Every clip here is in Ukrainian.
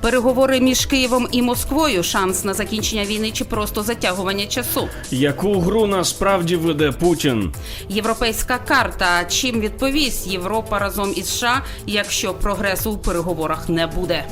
Переговори між Києвом і Москвою шанс на закінчення війни чи просто затягування часу. Яку гру насправді веде Путін? Європейська карта. Чим відповість Європа разом із США, якщо прогресу у переговорах не буде?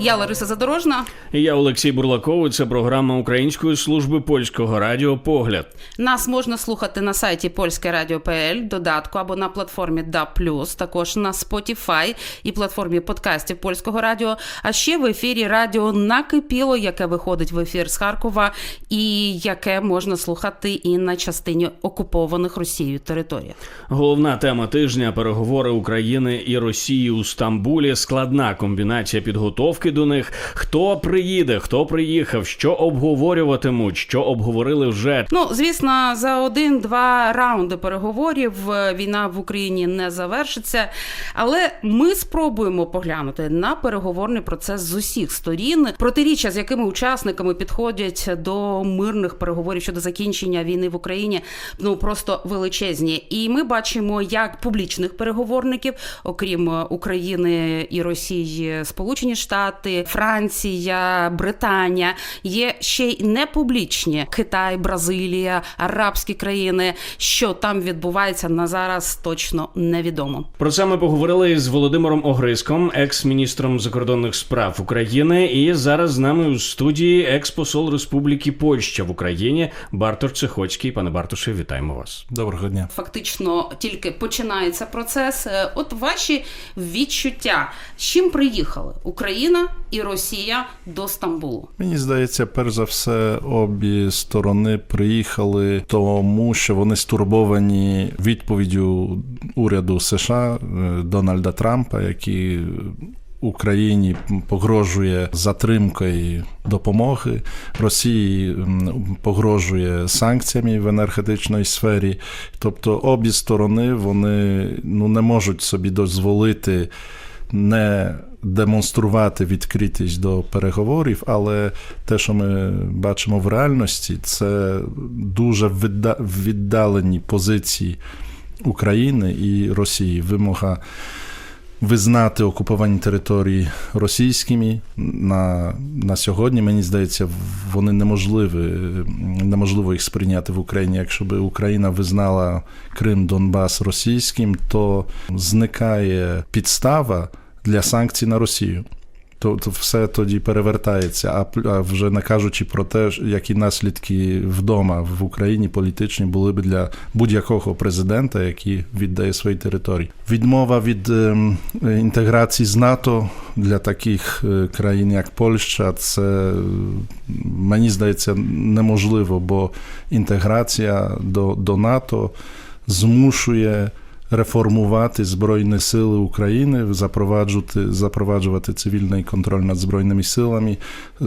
Я Лариса Задорожна. Я Олексій Бурлаков. Це програма Української служби польського радіо Погляд. Нас можна слухати на сайті Польське Радіо.пл, додатку або на платформі DA+, також на Spotify і платформі подкастів Польського радіо. А ще в ефірі радіо Накипіло, яке виходить в ефір з Харкова, і яке можна слухати і на частині окупованих Росією територіях. Головна тема тижня переговори України і Росії у Стамбулі. Складна комбінація підготовки до них. Хто приїде, хто приїхав, що обговорюватимуть, що обговорили вже. Ну, звісно, за один-два раунди переговорів е, війна в Україні не завершиться. Але ми спробуємо поглянути на переговорний процес з усіх сторін, протиріччя, з якими учасниками підходять до мирних переговорів щодо закінчення війни в Україні, ну просто величезні. І ми бачимо, як публічних переговорників, окрім е, України і Росії, Сполучені Штати, Франція, Британія, є ще й непублічні Китай, Бразилія, арабські країни. Що там відбувається на зараз, точно невідомо. Про це ми поговорили з Володимиром Огриском, екс-міністром закордонних справ України. І зараз з нами у студії екс-посол Республіки Польща в Україні Бартор Цехоцький. Пане Бартуше, вітаємо вас. Доброго дня. Фактично тільки починається процес. Е, От ваші відчуття, з чим приїхали Україна і Росія до Стамбулу. Мені здається, перш за все, обі сторони приїхали тому, що вони стурбовані відповіддю уряду США е, Дональда Трампа, який Україні погрожує затримкою допомоги Росії погрожує санкціями в енергетичній сфері. Тобто обі сторони вони ну не можуть собі дозволити не демонструвати відкритість до переговорів, але те, що ми бачимо в реальності, це дуже віддалені позиції України і Росії. Вимога визнати окуповані території російськими на, на сьогодні, мені здається, вони неможливі, неможливо їх сприйняти в Україні. Якщо б Україна визнала Крим Донбас російським, то зникає підстава для санкцій на Росію. То, то все тоді перевертається, а, а вже не кажучи про те, які наслідки вдома в Україні політичні були б для будь-якого президента, який віддає свої території. Відмова від ем, інтеграції з НАТО для таких е, країн, як Польща, це мені здається неможливо, бо інтеграція до, до НАТО змушує реформувати Збройні Сили України, запроваджувати, запроваджувати цивільний контроль над Збройними силами,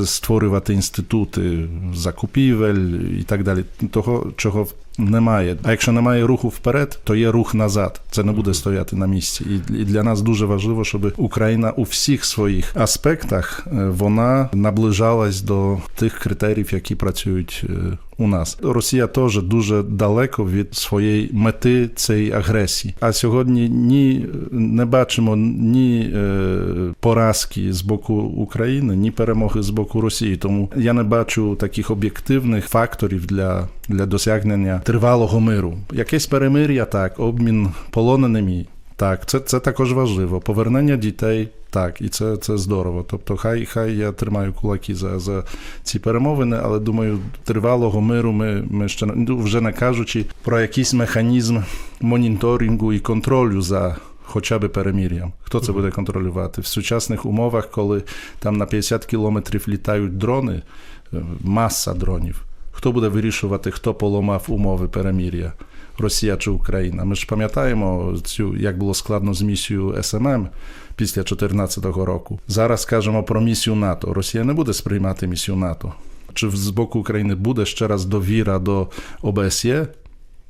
створювати інститути закупівель і так далі. Того, чого немає. А якщо немає руху вперед, то є рух назад. Це не буде стояти на місці. І, для нас дуже важливо, щоб Україна у всіх своїх аспектах е, вона наближалась до тих критеріїв, які працюють е, у нас. Росія теж дуже далеко від своєї мети цієї агресії. А сьогодні ні не бачимо ні е, поразки з боку України, ні перемоги з боку Росії. Тому я не бачу таких об'єктивних факторів для, для досягнення тривалого миру. Якесь перемир'я, так, обмін полоненими. Так, це, це також важливо. Повернення дітей, так, і це, це здорово. Тобто, хай хай я тримаю кулаки за, за ці перемовини, але думаю, тривалого миру ми, ми ще ну, вже не кажучи про якийсь механізм моніторингу і контролю за. Хоча би перемір'ям. Хто це буде контролювати? В сучасних умовах, коли там на 50 кілометрів літають дрони, е, маса дронів. Хто буде вирішувати, хто поламав умови перемір'я? Росія чи Україна? Ми ж пам'ятаємо цю, як було складно з місією СММ після 2014 року. Зараз кажемо про місію НАТО. Росія не буде сприймати місію НАТО. Чи з боку України буде ще раз довіра до ОБСЄ?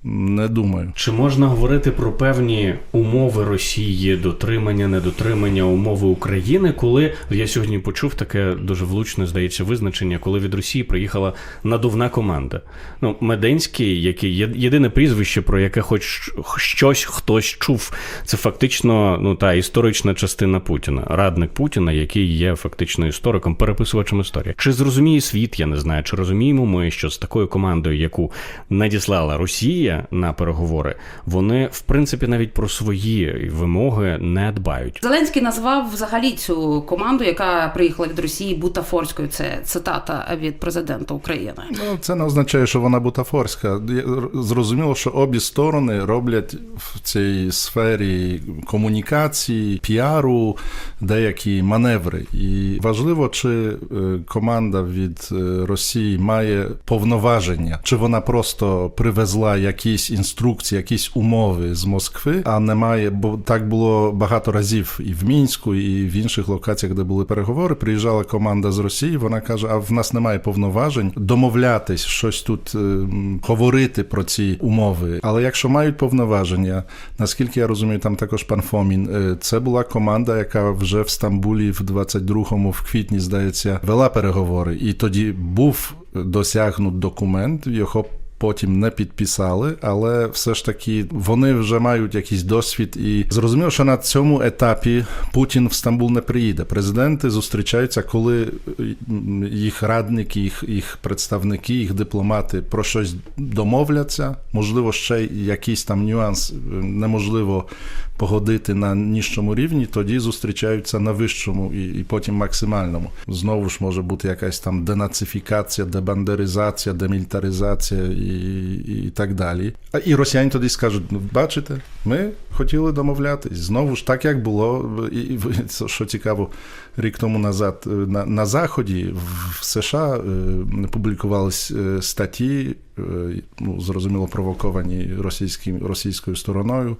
Не думаю. Чи можна говорити про певні умови Росії, дотримання, недотримання умови України, коли я сьогодні почув таке дуже влучне, здається, визначення, коли від Росії приїхала надувна команда? Ну, Меденський, який є- єдине прізвище, про яке хоч щось хтось чув, це фактично ну та історична частина Путіна, радник Путіна, який є фактично істориком, переписувачем історії. Чи зрозуміє світ, я не знаю, чи розуміємо ми, що з такою командою, яку надіслала Росія на переговори, вони в принципі навіть про свої вимоги не дбають. Зеленський назвав взагалі цю команду, яка приїхала від Росії бутафорською. Це цитата від президента України. Ну, це не означає, що вона бутафорська. Зрозуміло, що обі сторони роблять в цій сфері комунікації, піару деякі маневри. І важливо, чи е, команда від е, Росії має повноваження, чи вона просто привезла якісь інструкції, якісь умови з Москви, а не має, бо так було багато разів і в Мінську, і в інших локаціях, де були переговори. Приїжджала команда з Росії. Вона каже: а в нас немає повноважень домовлятись, щось тут е, говорити про ці умови. Але якщо мають повноваження, наскільки я розумію, там також пан Фомін. е, Це була команда, яка вже в Стамбулі в 22-му, в квітні, здається, вела переговори, і тоді був досягнут документ. Його потім не підписали, але все ж таки вони вже мають якийсь досвід. І зрозуміло, що на цьому етапі Путін в Стамбул не приїде. Президенти зустрічаються, коли їх радники, їх, їх представники, їх дипломати про щось домовляться. Можливо, ще якийсь там нюанс е, неможливо погодити на нижчому рівні, тоді зустрічаються на вищому і, і потім максимальному. Знову ж може бути якась там денацифікація, дебандеризація, демілітаризація і, і так далі. А і росіяни тоді скажуть: ну, бачите, ми хотіли домовлятись. Знову ж так, як було, і, що цікаво, рік тому назад е, на, на Заході в США е, публікувались е, статті, ну, зрозуміло, провоковані російським, російською стороною,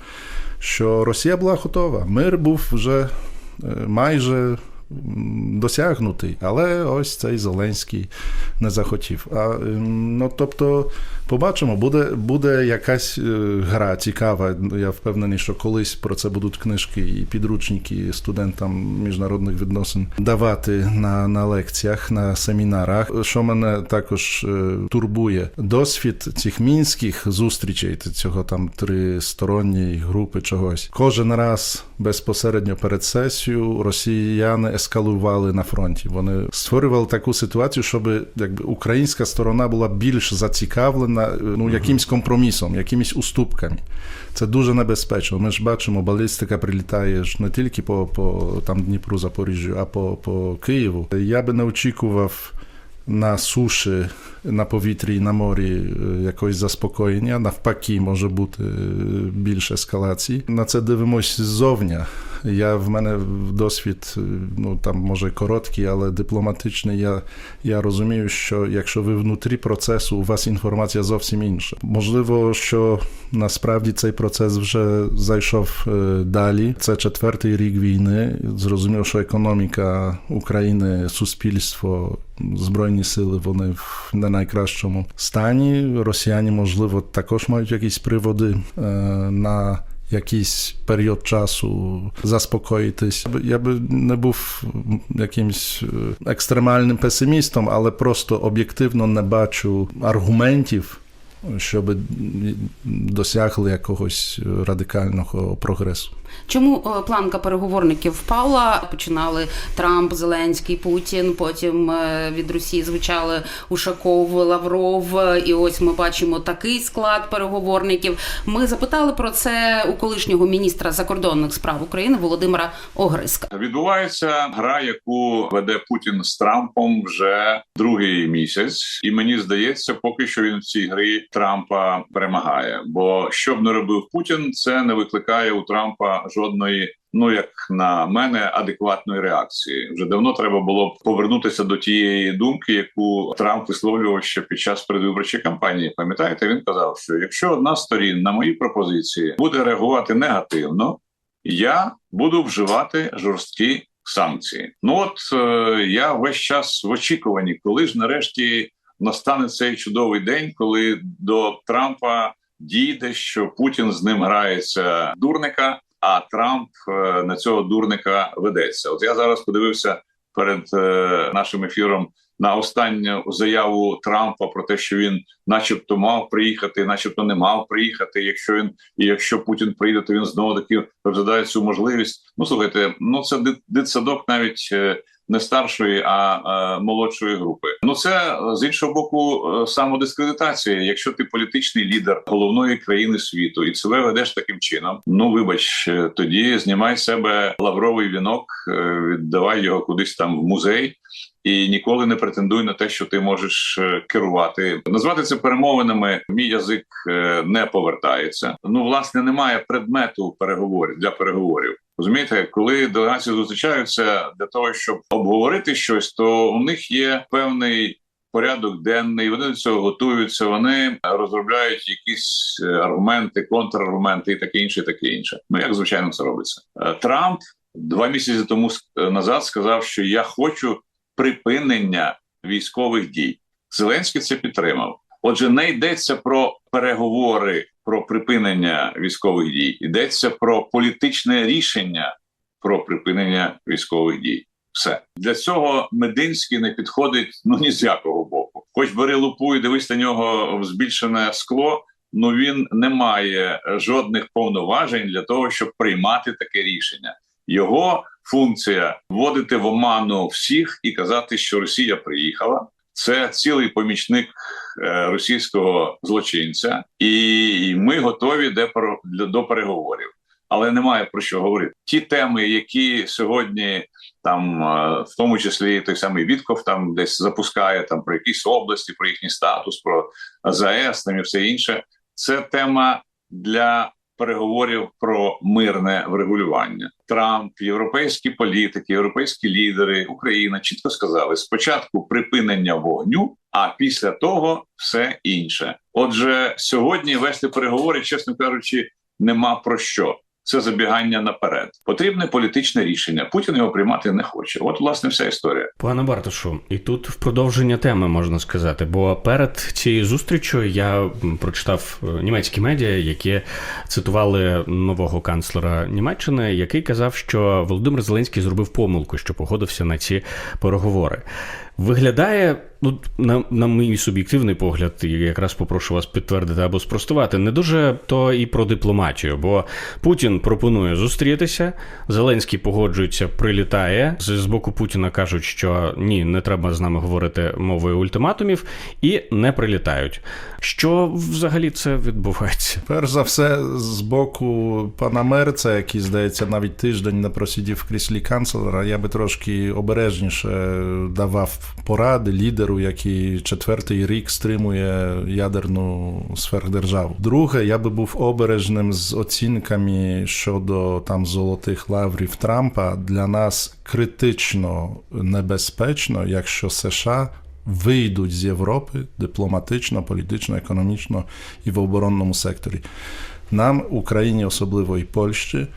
що Росія була готова. Мир був вже майже досягнутий, але ось цей Зеленський не захотів. А, ем, ну, тобто, побачимо, буде, буде якась е, гра цікава. Я впевнений, що колись про це будуть книжки і підручники студентам міжнародних відносин давати на, на лекціях, на семінарах. Що мене також е, турбує, досвід цих мінських зустрічей, цього там тристоронньої групи чогось. Кожен раз безпосередньо перед сесією росіяни ескалували на фронті. Вони створювали таку ситуацію, щоб якби українська сторона була більш зацікавлена е, ну якимсь компромісом, якимись уступками. Це дуже небезпечно. Ми ж бачимо, балістика прилітає ж не тільки по, по там Дніпру, Запоріжжю, а по, по Києву. Я би не очікував на суші, на повітрі і на морі е, якогось заспокоєння. Навпаки, може бути е, більше ескалації. На це дивимось ззовні. Я в мене досвід, е, ну там може короткий, але дипломатичний. Я, я розумію, що якщо ви внутрі процесу, у вас інформація зовсім інша. Можливо, що насправді цей процес вже зайшов е, далі. Це четвертий рік війни. Зрозуміло, що економіка України, суспільство, збройні сили вони в не найкращому стані. Росіяни, можливо, також мають якісь приводи е, на якийсь період часу заспокоїтись. Я би не був якимсь екстремальним песимістом, але просто об'єктивно не бачу аргументів. Щоб досягли якогось радикального прогресу. Чому е, планка переговорників впала? Починали Трамп, Зеленський, Путін. Потім е, від Росії звучали Ушаков, Лавров. е, І ось ми бачимо такий склад переговорників. Ми запитали про це у колишнього міністра закордонних справ України Володимира Огриска. Відбувається гра, яку веде Путін з Трампом вже другий місяць, і мені здається, поки що він в цій грі Трампа перемагає. Бо що б не робив Путін, це не викликає у Трампа жодної. Ну, як на мене, адекватної реакції вже давно треба було повернутися до тієї думки, яку Трамп висловлював ще під час передвиборчої кампанії. Пам'ятаєте, він казав, що якщо одна з сторін на мої пропозиції буде реагувати негативно, я буду вживати жорсткі санкції. Ну от е, я весь час в очікуванні, коли ж нарешті настане цей чудовий день, коли до Трампа дійде, що Путін з ним грається дурника, а Трамп е, на цього дурника ведеться. От я зараз подивився перед е, нашим ефіром на останню заяву Трампа про те, що він, начебто, мав приїхати, начебто не мав приїхати. Якщо він і якщо Путін приїде, то він знову таки розглядає цю можливість. Ну слухайте, ну це дит- дитсадок навіть. Не старшої, а е, молодшої групи. Ну це е, з іншого боку е, самодискредитація. Якщо ти політичний лідер головної країни світу і себе ведеш таким чином, ну вибач, тоді знімай себе лавровий вінок, віддавай його кудись там в музей. І ніколи не претендуй на те, що ти можеш керувати. Назвати це перемовинами. Мій язик не повертається. Ну, власне, немає предмету переговорів для переговорів. Розумієте, коли делегації зустрічаються для того, щоб обговорити щось, то у них є певний порядок денний. Вони до цього готуються. Вони розробляють якісь е, аргументи, контраргументи і таке інше, і таке інше. Ну як звичайно це робиться. Е, Трамп два місяці тому с- назад сказав, що я хочу припинення військових дій. Зеленський це підтримав. Отже, не йдеться про переговори про припинення військових дій, йдеться про політичне рішення про припинення військових дій. Все для цього Мединський не підходить ну ні з якого боку. Хоч бери лупу і дивись на нього в збільшене скло. Ну він не має жодних повноважень для того, щоб приймати таке рішення. Його функція вводити в оману всіх і казати, що Росія приїхала. Це цілий помічник е, російського злочинця, і, ми готові до переговорів. Але немає про що говорити. Ті теми, які сьогодні там, е, в тому числі той самий Вітков там десь запускає там про якісь області, про їхній статус, про ЗАЕС там і все інше. Це тема для переговорів про мирне врегулювання. Трамп, європейські політики, європейські лідери, Україна чітко сказали: спочатку припинення вогню, а після того все інше. Отже, сьогодні вести переговори, чесно кажучи, нема про що. Це забігання наперед. Потрібне політичне рішення. Путін його приймати не хоче. От, власне, вся історія. Пане Бартошу, і тут в продовження теми можна сказати, бо перед цією зустрічю я прочитав е, німецькі медіа, які цитували нового канцлера Німеччини, який казав, що Володимир Зеленський зробив помилку, що погодився на ці переговори. Виглядає, ну на, на мій суб'єктивний погляд, і якраз попрошу вас підтвердити або спростувати, не дуже то і про дипломатію, бо Путін пропонує зустрітися, Зеленський погоджується, прилітає. З, з боку Путіна кажуть, що ні, не треба з нами говорити мовою ультиматумів, і не прилітають. Що взагалі це відбувається? Перш за все, з боку пана Мерца, який, здається, навіть тиждень не просидів в кріслі канцлера, я би трошки обережніше давав поради лідеру, який четвертий рік стримує ядерну сверхдержаву. Друге, я би був обережним з оцінками щодо там золотих лаврів Трампа. Для нас критично небезпечно, якщо США вийдуть з Європи дипломатично, політично, економічно і в оборонному секторі. Нам, Україні, особливо і Польщі,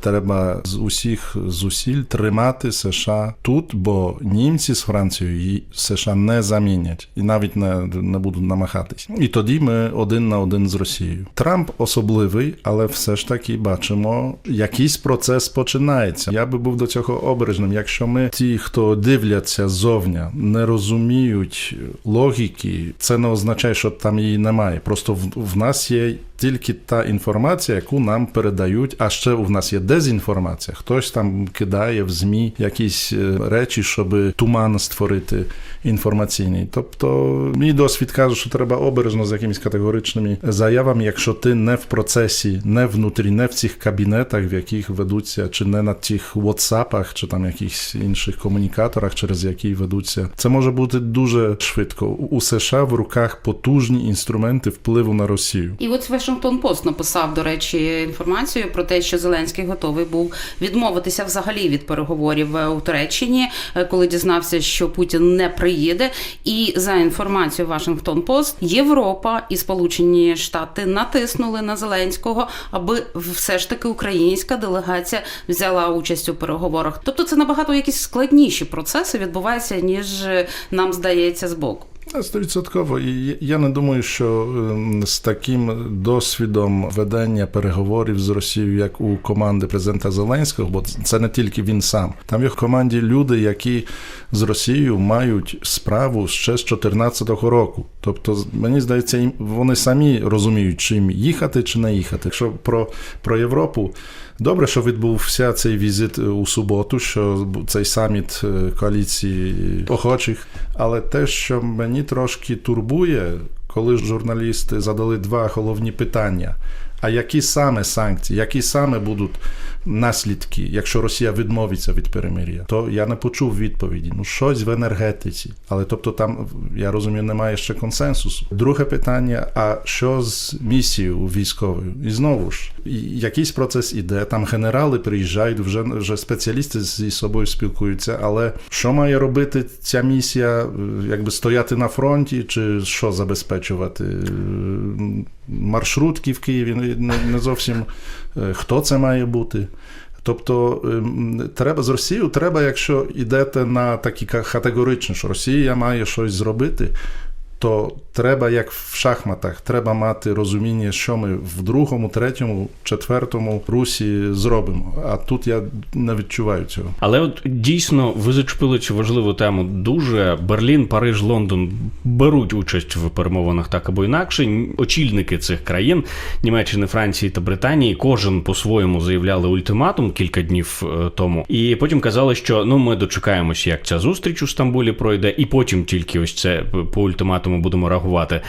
треба з усіх зусиль тримати США тут, бо німці з Францією і США не замінять і навіть не, не будуть намагатись. І тоді ми один на один з Росією. Трамп особливий, але все ж таки бачимо, якийсь процес починається. Я би був до цього обережним. Якщо ми ті, хто дивляться зовня, не розуміють логіки, це не означає, що там її немає. Просто в, в нас є тільки та інформація, яку нам передають. А ще у нас є дезінформація. Хтось там кидає в змі якісь е, речі, щоб туман створити інформаційний. Тобто, мій досвід каже, що треба обережно з якимись категоричними заявами, якщо ти не в процесі, не внутрі, не в цих кабінетах, в яких ведуться, чи не на тих WhatsAppах, чи там якихось інших комунікаторах, через які ведуться. Це може бути дуже швидко. У США в руках потужні інструменти впливу на Росію. І от Вашингтон Пост написав, до речі, інформацію про те, що Зеленський готовий був відмовитися взагалі від переговорів е, у Туреччині, е, коли дізнався, що Путін не приїде. І за інформацією Вашингтон Пост, Європа і Сполучені Штати натиснули на Зеленського, аби все ж таки українська делегація взяла участь у переговорах. Тобто, це набагато якісь складніші процеси відбуваються, ніж е, нам здається збоку. Стовідсотково. І я не думаю, що ем, з таким досвідом ведення переговорів з Росією, як у команди президента Зеленського, бо це не тільки він сам. Там є в команді люди, які з Росією мають справу ще з 2014 року. Тобто, мені здається, вони самі розуміють, чим їхати чи не їхати. Якщо про, про Європу. Добре, що відбувся цей візит у суботу, що цей саміт е, коаліції охочих. Але те, що мені трошки турбує, коли журналісти задали два головні питання. А які саме санкції, які саме будуть наслідки, якщо Росія відмовиться від перемир'я, то я не почув відповіді. Ну, щось в енергетиці. Але тобто там, я розумію, немає ще консенсусу. Друге питання: а що з місією військовою? І знову ж, якийсь процес іде, там генерали приїжджають, вже, вже спеціалісти зі собою спілкуються. Але що має робити ця місія, якби стояти на фронті, чи що забезпечувати? Маршрутки в Києві не, не, зовсім е, хто це має бути. Тобто ем, треба з Росією, треба, якщо йдете на такі категоричні, що Росія має щось зробити, то треба, як в шахматах, треба мати розуміння, що ми в другому, третьому, четвертому русі зробимо. А тут я не відчуваю цього. Але от дійсно ви зачепили цю важливу тему. Дуже Берлін, Париж, Лондон беруть участь в перемовинах так або інакше. Очільники цих країн Німеччини, Франції та Британії, кожен по-своєму заявляли ультиматум кілька днів е, тому, і потім казали, що ну ми дочекаємося, як ця зустріч у Стамбулі пройде, і потім тільки ось це по ультиматуму будемо реагувати,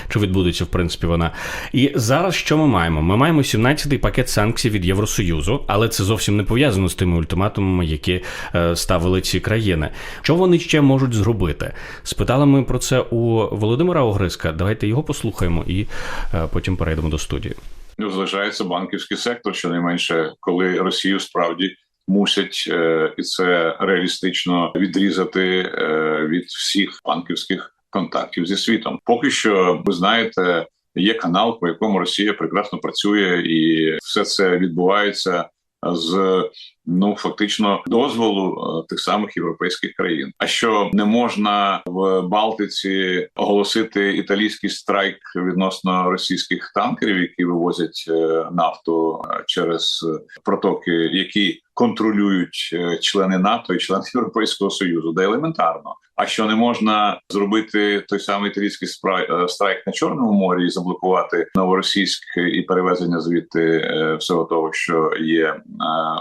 чи відбудеться в принципі вона. І зараз що ми маємо? Ми маємо 17-й пакет санкцій від Євросоюзу, але це зовсім не пов'язано з тими ультиматумами, які е, ставили ці країни. Що вони ще можуть зробити? Спитали ми про це у Володимира Огриска. Давайте його послухаємо і е, потім перейдемо до студії. Ну, залишається банківський сектор, щонайменше, коли Росію справді мусять е, і це реалістично відрізати е, від всіх банківських контактів зі світом. Поки що, ви знаєте, є канал, по якому Росія прекрасно працює, і все це відбувається з ну фактично дозволу е, тих самих європейських країн. А що не можна в Балтиці оголосити італійський страйк відносно російських танкерів, які вивозять е, нафту е, через протоки, які контролюють е, члени НАТО і члени Європейського союзу, де елементарно. А що не можна зробити той самий італійський спра- е, страйк на чорному морі і заблокувати новоросійськ і перевезення звідти е, всього того, що є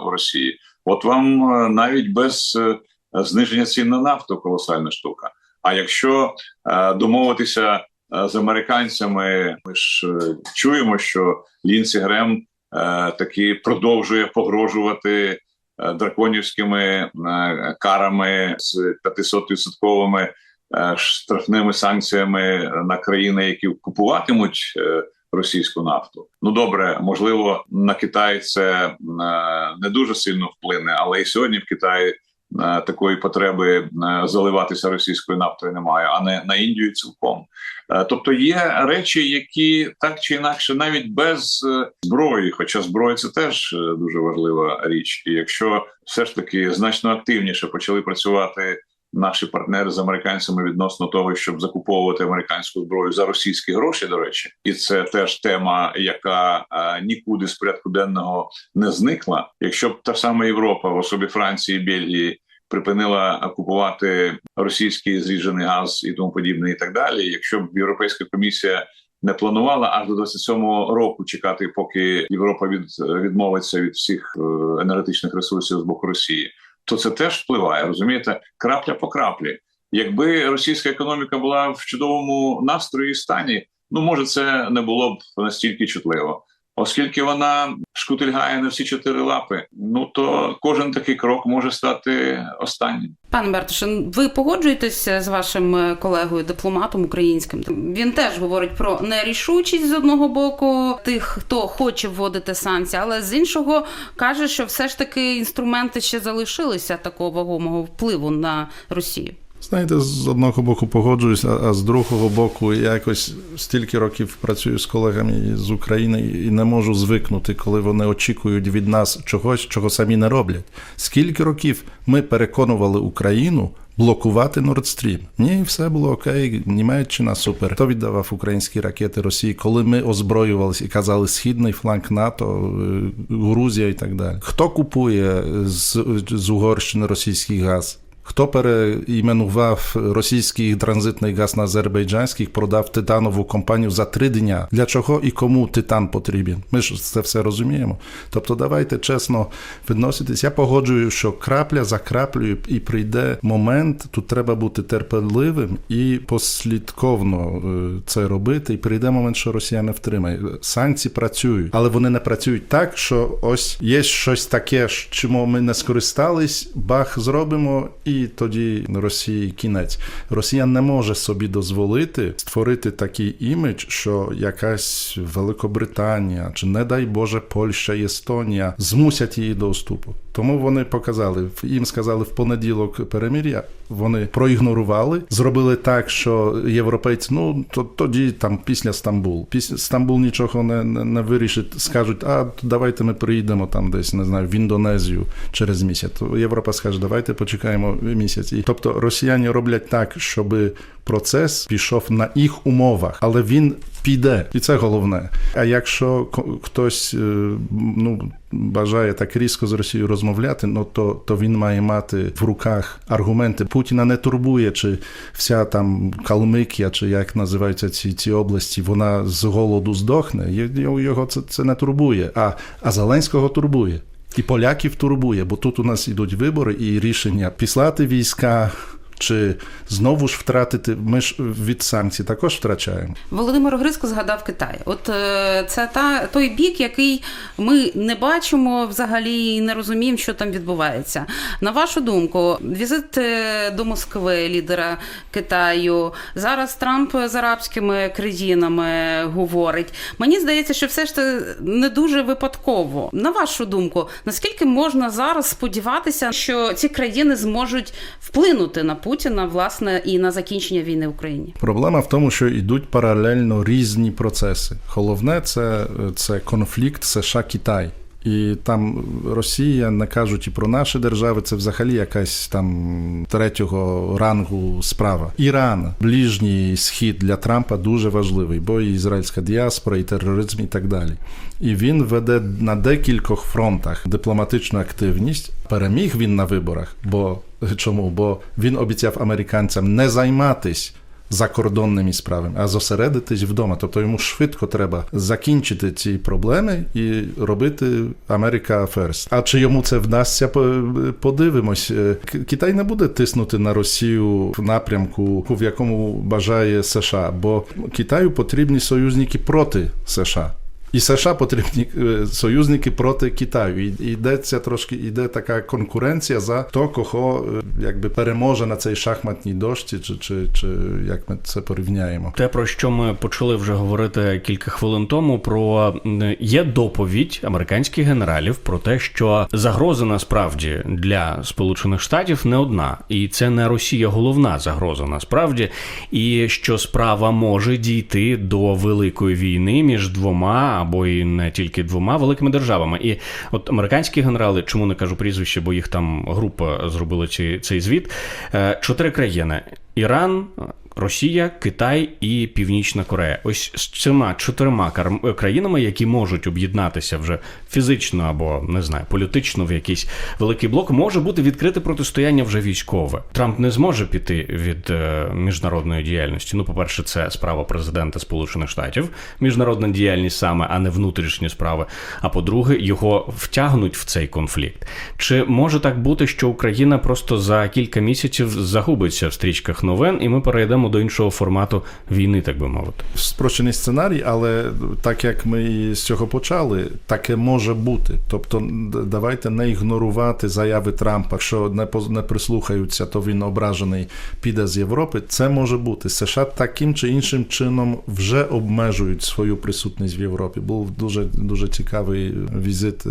у Росії? От вам навіть без зниження цін на нафту колосальна штука. А якщо домовитися з американцями, ми ж чуємо, що Лінсі Грем таки продовжує погрожувати драконівськими е, карами з 500-відсотковими е, штрафними санкціями на країни, які купуватимуть. е, Російську нафту, ну добре, можливо, на Китай це е, не дуже сильно вплине, але і сьогодні в Китаї е, такої потреби е, заливатися російською нафтою немає, а не на Індію цілком. Е, Тобто є речі, які так чи інакше, навіть без е, зброї, хоча зброя це теж е, дуже важлива річ. І якщо все ж таки значно активніше почали працювати наші партнери з американцями відносно того, щоб закуповувати американську зброю за російські гроші, до речі, і це теж тема, яка е, нікуди з порядку денного не зникла. Якщо б та сама Європа, в особі Франції, Бельгії, припинила купувати російський зріджений газ і тому подібне, і так далі. Якщо б Європейська комісія не планувала аж до 27-го року чекати, поки Європа від відмовиться від всіх е, енергетичних ресурсів з боку Росії, то це теж впливає. Розумієте, крапля по краплі. Якби російська економіка була в чудовому настрої і стані, ну може це не було б настільки чутливо. Оскільки вона шкутильгає на всі чотири лапи, ну то кожен такий крок може стати останнім. Пане Бартушин, ви погоджуєтеся з вашим е, колегою, дипломатом українським? Він теж говорить про нерішучість з одного боку тих, хто хоче вводити санкції, але з іншого каже, що все ж таки інструменти ще залишилися такого вагомого впливу на Росію. Знаєте, з одного боку погоджуюсь, а, з другого боку, я якось стільки років працюю з колегами з України і не можу звикнути, коли вони очікують від нас чогось, чого самі не роблять. Скільки років ми переконували Україну блокувати Stream? Ні, все було окей, Німеччина супер. Хто віддавав українські ракети Росії, коли ми озброювалися і казали східний фланг НАТО, е, Грузія і так далі. Хто купує з, з Угорщини російський газ? Хто переіменував російський транзитний газ на азербайджанський, продав титанову компанію за три дня? Для чого і кому титан потрібен? Ми ж це все розуміємо. Тобто, давайте чесно відноситись. Я погоджую, що крапля за краплею і прийде момент. Тут треба бути терпеливим і послідковно е, це робити. І прийде момент, що Росія не втримає. Санкції працюють, але вони не працюють так, що ось є щось таке, чому ми не скористались, бах зробимо, і тоді Росії кінець. Росія не може собі дозволити створити такий імідж, що якась Великобританія чи, не дай Боже, Польща і Естонія змусять її до вступу. Тому вони показали, їм сказали в понеділок перемир'я. Вони проігнорували, зробили так, що європейці, ну то тоді там після Стамбул. Після Стамбул нічого не, не, не вирішить. Скажуть, а давайте ми приїдемо там десь, не знаю, в Індонезію через місяць. То Європа скаже, давайте почекаємо місяць. І тобто росіяни роблять так, щоб процес пішов на їх умовах, але він піде, і це головне. А якщо хтось е, ну бажає так різко з Росією розмовляти, ну то, то він має мати в руках аргументи. Путіна не турбує, чи вся там Калмикія, чи як називаються ці, ці області, вона з голоду здохне. Його, це, це не турбує. А, а Зеленського турбує. І поляків турбує, бо тут у нас ідуть вибори і рішення післати війська. Чи знову ж втратити? Ми ж від санкцій також втрачаємо. Володимир Грицько згадав Китай. От е, це та той бік, який ми не бачимо взагалі і не розуміємо, що там відбувається. На вашу думку, візит е, до Москви лідера Китаю зараз Трамп з арабськими країнами говорить. Мені здається, що все ж це не дуже випадково. На вашу думку, наскільки можна зараз сподіватися, що ці країни зможуть вплинути на Путіна, власне, і на закінчення війни в Україні? Проблема в тому, що йдуть паралельно різні процеси. Головне це, це конфлікт США-Китай. І там Росія, не кажучи про наші держави, це взагалі якась там третього рангу справа. Іран, ближній схід для Трампа дуже важливий, бо і ізраїльська діаспора, і тероризм, і так далі. І він веде на декількох фронтах дипломатичну активність. Переміг він на виборах. Бо чому? Бо він обіцяв американцям не займатись закордонними справами, а зосередитись вдома. Тобто йому швидко треба закінчити ці проблеми і робити Америка Ферст. А чи йому це вдасться? по- Подивимось. Е, Китай не буде тиснути на Росію в напрямку, в якому бажає США, бо Китаю потрібні союзники проти США. І США потрібні е, союзники проти Китаю. Йдеться трошки, іде така конкуренція за то, кого е, якби переможе на цій шахматній дошці, чи, чи, чи як ми це порівняємо. Те, про що ми почали вже говорити кілька хвилин тому, про є доповідь американських генералів про те, що загроза насправді для Сполучених Штатів не одна, і це не Росія головна загроза насправді, і що справа може дійти до великої війни між двома або і не тільки двома великими державами. І от американські генерали, чому не кажу прізвище, бо їх там група зробила цей звіт. е, Чотири країни: Іран. Росія, Китай і Північна Корея. Ось з цими чотирма кар- країнами, які можуть об'єднатися вже фізично або не знаю, політично в якийсь великий блок, може бути відкрите протистояння вже військове. Трамп не зможе піти від е, міжнародної діяльності. Ну, по-перше, це справа президента Сполучених Штатів, міжнародна діяльність саме, а не внутрішні справи. А по-друге, його втягнуть в цей конфлікт. Чи може так бути, що Україна просто за кілька місяців загубиться в стрічках новин, і ми перейдемо до іншого формату війни, так би мовити. Спрощений сценарій, але так як ми з цього почали, таке може бути. Тобто, давайте не ігнорувати заяви Трампа, що не не прислухаються, то він ображений, піде з Європи. Це може бути. США таким чи іншим чином вже обмежують свою присутність в Європі. Був дуже дуже цікавий візит е,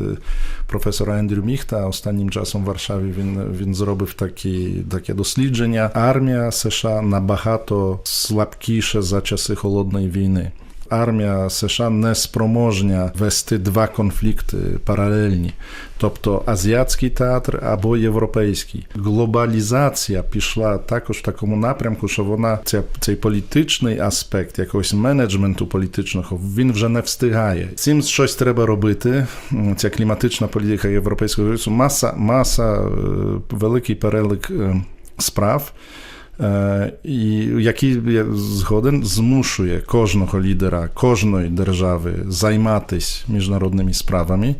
професора Ендрю Міхта. Останнім часом в Варшаві він, він зробив такі, таке дослідження. Армія США набагато слабкіша за часи холодної війни. Армія США не спроможня вести два конфлікти паралельні, тобто азіатський театр або європейський. Глобалізація пішла також в такому напрямку, що вона ця, цей політичний аспект якогось менеджменту політичного він вже не встигає. Цим щось треба робити. Ця кліматична політика Європейського Союзу, маса, маса е, великий перелик е, справ. Е, і який згоден змушує кожного лідера, кожної держави займатися міжнародними справами.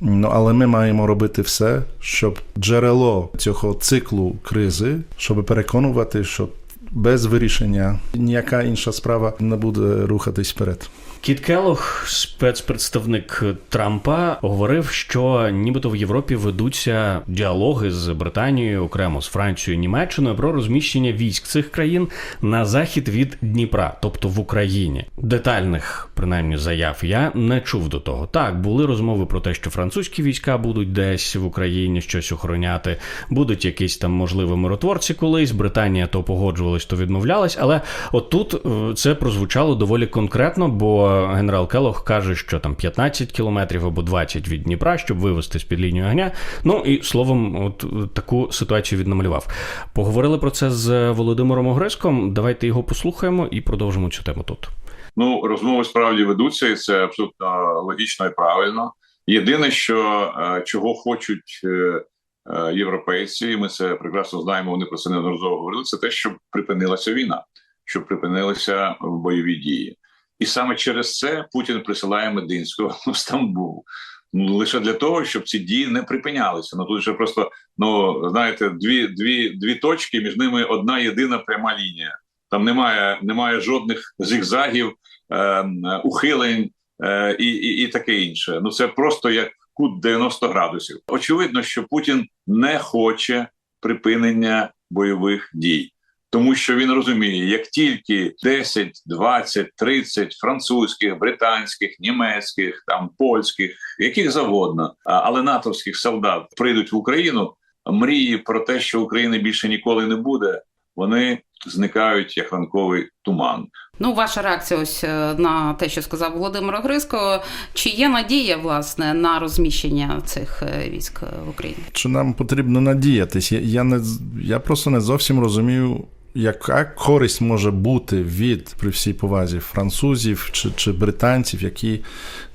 Ну, але ми маємо робити все, щоб джерело цього циклу кризи, щоб переконувати, що без вирішення ніяка інша справа не буде рухатись вперед. Кіт Келох, спецпредставник Трампа, говорив, що нібито в Європі ведуться діалоги з Британією, окремо з Францією, Німеччиною про розміщення військ цих країн на захід від Дніпра, тобто в Україні. Детальних принаймні заяв я не чув до того. Так, були розмови про те, що французькі війська будуть десь в Україні щось охороняти, будуть якісь там можливо миротворці колись. Британія то погоджувалась, то відмовлялась. Але отут е, це прозвучало доволі конкретно, бо генерал Келох каже, що там 15 кілометрів або 20 від Дніпра, щоб вивести з під лінію огня. Ну і словом, от таку ситуацію він намалював. Поговорили про це з Володимиром Огриском. Давайте його послухаємо і продовжимо цю тему тут. Ну, розмови справді ведуться, і це абсолютно логічно і правильно. Єдине, що е, чого хочуть е, е, європейці, і ми це прекрасно знаємо. Вони про це неодноразово говорили. Це те, щоб припинилася війна, щоб припинилися бойові дії, і саме через це Путін присилає Мединського в Стамбул. Ну лише для того, щоб ці дії не припинялися. Ну тут ще просто ну знаєте, дві, дві, дві точки між ними одна єдина пряма лінія. Там немає, немає жодних зігзагів, е, ухилень е, і, і, і таке інше. Ну це просто як кут 90 градусів. Очевидно, що Путін не хоче припинення бойових дій. Тому що він розуміє, як тільки 10, 20, 30 французьких, британських, німецьких, там польських, яких завгодно, але натовських солдат прийдуть в Україну, мрії про те, що України більше ніколи не буде, вони зникають як ранковий туман. Ну, ваша реакція ось е, на те, що сказав Володимир Огриско. Чи є надія власне на розміщення цих е, військ в Україні? Чи нам потрібно надіятись? Я, я не з- я просто не зовсім розумію. Яка користь може бути від при всій повазі французів чи, чи британців, які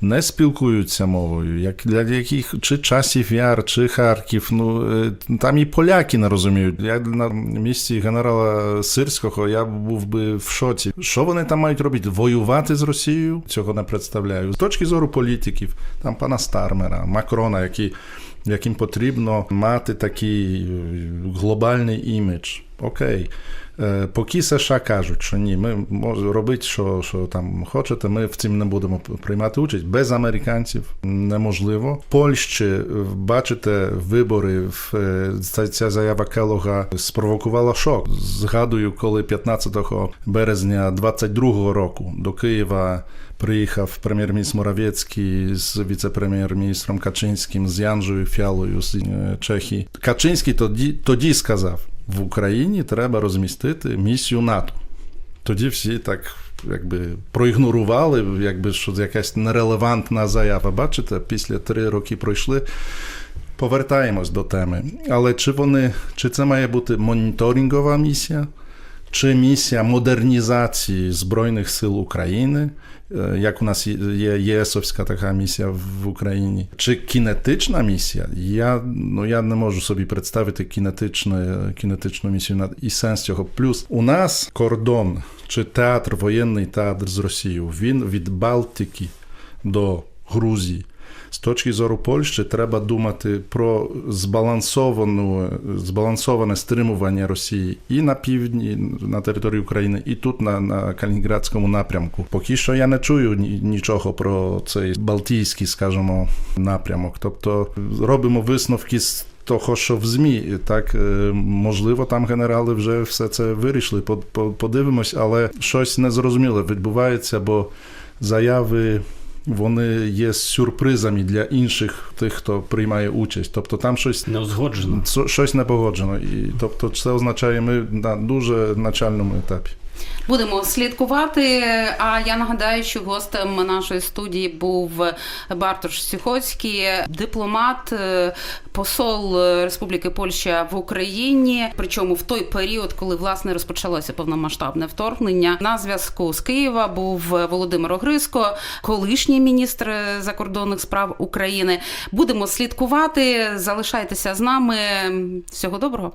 не спілкуються мовою, як для яких чи часів яр, чи Харків, ну е, там і поляки не розуміють. Я на місці генерала Сирського я був би в шоці. Що вони там мають робити? Воювати з Росією? Цього не представляю. З точки зору політиків, там пана Стармера, Макрона, які яким потрібно мати такий е, глобальний імідж. Окей. Е, Поки США кажуть, що ні, ми можемо робити, що, що там хочете, ми в цім не будемо приймати участь. Без американців неможливо. Польщі, е, бачите, вибори, в- е, ця, ця заява Келога спровокувала шок. Згадую, коли 15 березня 22 року до Києва приїхав прем'єр-міністр Моравецький з віце-прем'єр-міністром Качинським, з Янжею Фялою з Чехії. Качинський тоді, тоді сказав: в Україні треба розмістити місію НАТО. Тоді всі так якби проігнорували, якби що якась нерелевантна заява. Бачите, після три роки пройшли. Повертаємось до теми. Але чи вони, чи це має бути моніторингова місія, місія модернізації Збройних сил України, е, як у нас є єсовська така місія в Україні, чи кінетична місія? Я, ну, я не можу собі представити кінетичну, кінетичну місію і сенс цього. Плюс у нас кордон чи театр, воєнний театр з Росією, він від Балтики до Грузії. З точки зору Польщі треба думати про збалансовану, збалансоване стримування Росії і на півдні, на території України, і тут на, на Калінінградському напрямку. Поки що я не чую ні- нічого про цей Балтійський, скажімо, напрямок. Тобто робимо висновки з того, що в ЗМІ, так е, можливо, там генерали вже все це вирішили. По- по- Подивимось, але щось незрозуміле відбувається, бо заяви. Вони є сюрпризами для інших тих, хто приймає участь. Тобто там щось Не узгоджено. Щось не погоджено. І тобто, це означає, ми на дуже начальному етапі. Будемо слідкувати. А я нагадаю, що гостем нашої студії був Бартош Сіхоцький, дипломат, е, посол Республіки Польща в Україні. Причому в той період, коли власне розпочалося повномасштабне вторгнення. На зв'язку з Києва був Володимир Огриско, колишній міністр закордонних справ України. Будемо слідкувати. Залишайтеся з нами. Всього доброго.